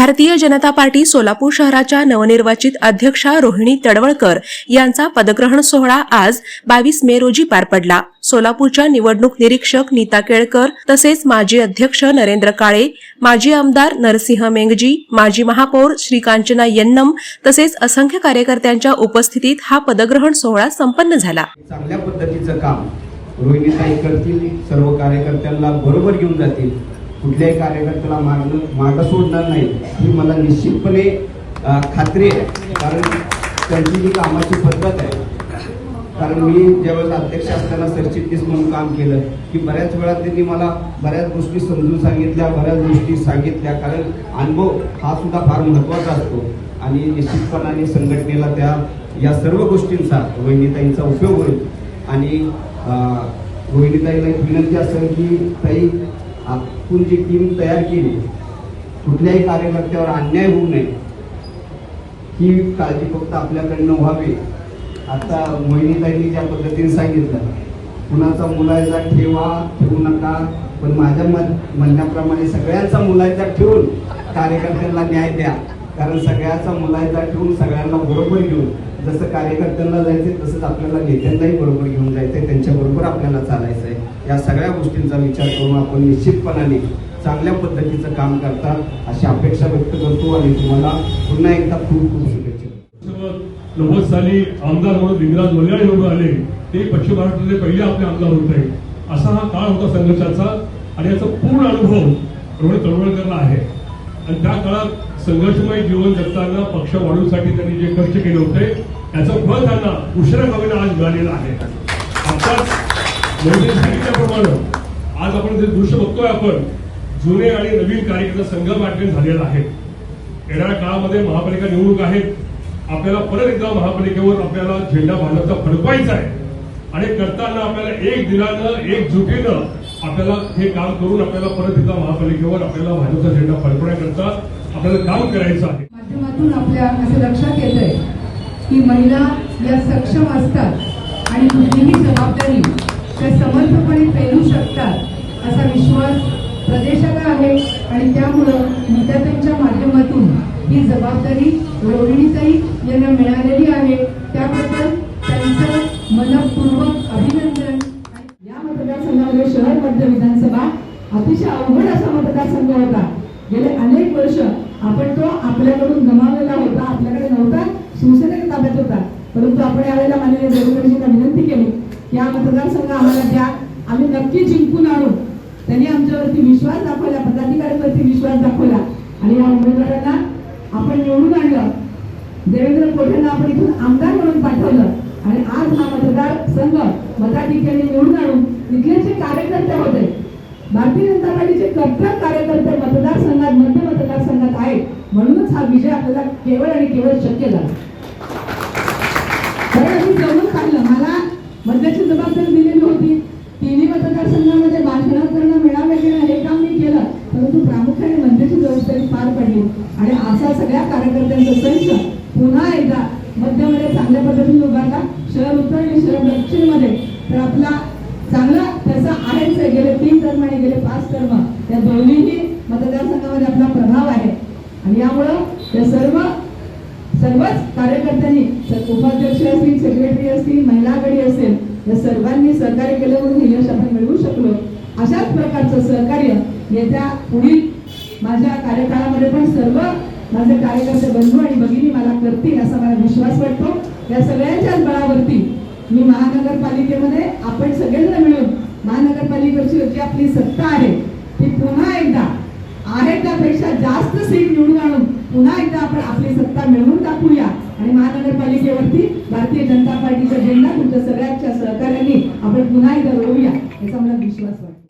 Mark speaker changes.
Speaker 1: Bharatiya Janata party Solapur शहराच्या नवनिर्वाचित अध्यक्षा रोहिणी तडवळकर यांचा पदग्रहण सोहळा आज बावीस मे रोजी पार पडला. सोलापूरच्या निवडणूक निरीक्षक नीता केळकर तसेच माजी अध्यक्ष नरेंद्र काळे माजी आमदार नरसिंह मेंगजी माजी महापौर श्रीकांचना यन्नम तसेच असंख्य कार्यकर्त्यांच्या उपस्थितीत हा पदग्रहण सोहळा संपन्न झाला.
Speaker 2: चांगल्या पद्धतीचं काम रोहिणीताई करतील सर्व कार्यकर्त्यांना बरोबर घेऊन जातील. कुठल्याही कार्यकर्त्याला मागणं मागं सोडणार नाही ही मला निश्चितपणे खात्री आहे. कारण त्यांची जी कामाची पद्धत आहे कारण मी ज्यावेळेस अध्यक्ष असताना सरचिटणीस म्हणून काम केलं की बऱ्याच वेळा त्यांनी मला बऱ्याच गोष्टी समजून सांगितल्या बऱ्याच गोष्टी सांगितल्या. कारण अनुभव हा सुद्धा फार महत्त्वाचा असतो. आणि निश्चितपणाने संघटनेला त्या या सर्व गोष्टींचा रोहिणीताईंचा उपयोग होईल. आणि रोहिणीताईला एक विनंती असेल की ताई जी टीम तयार केली. कुठल्याही कार्यकर्त्यावर अन्याय होऊ नये. ही काळजी फक्त आपल्याकडनं व्हावी. आता मोहिनीताईंनी ज्या पद्धतीने सांगितलं कुणाचा मुलायचा ठेवा ठेवू नका पण माझ्या मन म्हणण्याप्रमाणे सगळ्यांचा मुलायचा ठेवून कार्यकर्त्यांना न्याय द्या. कारण सगळ्याचा मुलायचा ठेवून सगळ्यांना बरोबर घेऊन जसं कार्यकर्त्यांना जायचंय तसंच आपल्याला नेत्यांनाही बरोबर घेऊन जायचंय त्यांच्याबरोबर आपल्याला चालायचं आहे या सगळ्या गोष्टींचा विचार करून आपण निश्चितपणाने चांगल्या पद्धतीचं काम करता अशी अपेक्षा व्यक्त करतो आणि तुम्हाला पुन्हा एकदा खूप खूप शुभेच्छा
Speaker 3: नव्वद साली आमदार म्हणून लिंगराज वल्याळ निवडून आले. ते पश्चिम महाराष्ट्रातले पहिले आपले आमदार होते. असा हा काळ होता संघर्षाचा आणि याचा पूर्ण अनुभव रोहित तळवळकरला आहे. आणि त्या काळात संघर्षमय जीवन जगताना पक्ष वाढवण्यासाठी त्यांनी जे कष्ट केले होते त्याचं फळ त्यांना उशिरा कवीनं आज मिळालेलं आहे. आताच सांगितल्याप्रमाणे आज आपण जे दृश्य बघतोय आपण जुने आणि नवीन कार्यकर्ता संघ वाटणे झालेला आहे. येणाऱ्या काळामध्ये महापालिका निवडणूक आहेत. आपल्याला परत एकदा महापालिकेवर आपल्याला झेंडा भाजपचा फडकवायचा आहे. आणि करताना आपल्याला एक दिलानं एक जुटीनं आपल्याला हे काम करून आपल्याला परत एकदा महापालिकेवर आपल्याला भाजपचा झेंडा फडफडण्याकरता आपल्याला काम करायचं आहे.
Speaker 4: माध्यमातून आपल्या असं लक्षात येत आहे की महिला या सक्षम असतात आणि कुठलीही जबाबदारी त्या समर्थपणे पेरू शकतात असा विश्वास प्रदेशाला आहे आणि त्यामुळं नेत्यांच्या माध्यमातून ही जबाबदारी रोहिणीताई यांना मिळालेली आहे. त्याबद्दल त्यांचं मनपूर्वक अभिनंदन या मतदारसंघामध्ये शहर मध्य विधानसभा अतिशय अवघड असा मतदारसंघ होता. गेले अनेक वर्ष आपण तो आपल्याकडून गमावलेला होता आपल्याकडे नव्हता शिवसेनेच्या ताब्यात होता. परंतु आपण यावेळेला माननीय देवेंद्रजींना विनंती केली की हा मतदारसंघ आम्हाला द्या. आम्ही नक्की जिंकून आणू. त्यांनी आमच्यावरती विश्वास दाखवला पदाधिकाऱ्यांवरती विश्वास दाखवला. आणि या उमेदवारांना आपण निवडून आणलं. देवेंद्र कोठेंना आपण इथून आमदार म्हणून पाठवलं. आणि आज हा मतदार संघ मताधिक्याने निवडून आणून इथले जे कार्यकर्ते होते भारतीय जनता पार्टीचे कट्टर कार्यकर्ते मतदारसंघात मध्य मतदारसंघात आहेत. म्हणूनच हा विजय आपल्याला केवळ आणि केवळ शक्य झाला. कारण आम्ही जमून काढलं मला मध्याची जबाबदारी दिलेली होती. तिन्ही मतदारसंघामध्ये भाषणं करणं मेळावे घेणं हे काम मी केलं. परंतु प्रामुख्याने मध्याची जबाबदारी पार पडली. आणि असा सगळ्या कार्यकर्त्यांचा संच पुन्हा एकदा मध्यमध्ये चांगल्या पद्धतीने उभारला. शहर उत्तर आणि शहर दक्षिणमध्ये. तर आपला चांगला तसा आहेच आहे. गेले तीन कर्म आणि गेले पाच कर्म या दोन्हीही मतदारसंघामध्ये आपला प्रभाव आहे. आणि यामुळं या सर्व सर्वच कार्यकर्त्यांनी उपाध्यक्ष असतील सेक्रेटरी असतील महिला असेल या सर्वांनी सहकार्य केलं हे यश आपण मिळवू शकलो. अशाच प्रकारचं सहकार्य येत्या पुढील माझ्या कार्यकाळामध्ये पण सर्व माझे कार्यकर्ते बंधू आणि भगिनी मला करतील असा मला विश्वास वाटतो. या सगळ्यांच्याच बळावरती मी महानगरपालिकेमध्ये आपण सगळेजण मिळून महानगरपालिकेची जी आपली सत्ता आहे ती पुन्हा एकदा आहे त्यापेक्षा जास्त सीट निवडून आणून पुन्हा एकदा आपण आपली सत्ता मिळवून टाकूया आणि महानगरपालिकेवरती भारतीय जनता पार्टीचा झेंडा तुमच्या सगळ्यांच्या सहकार्याने आपण पुन्हा एकदा रोवूया. याचा मला विश्वास वाटतो.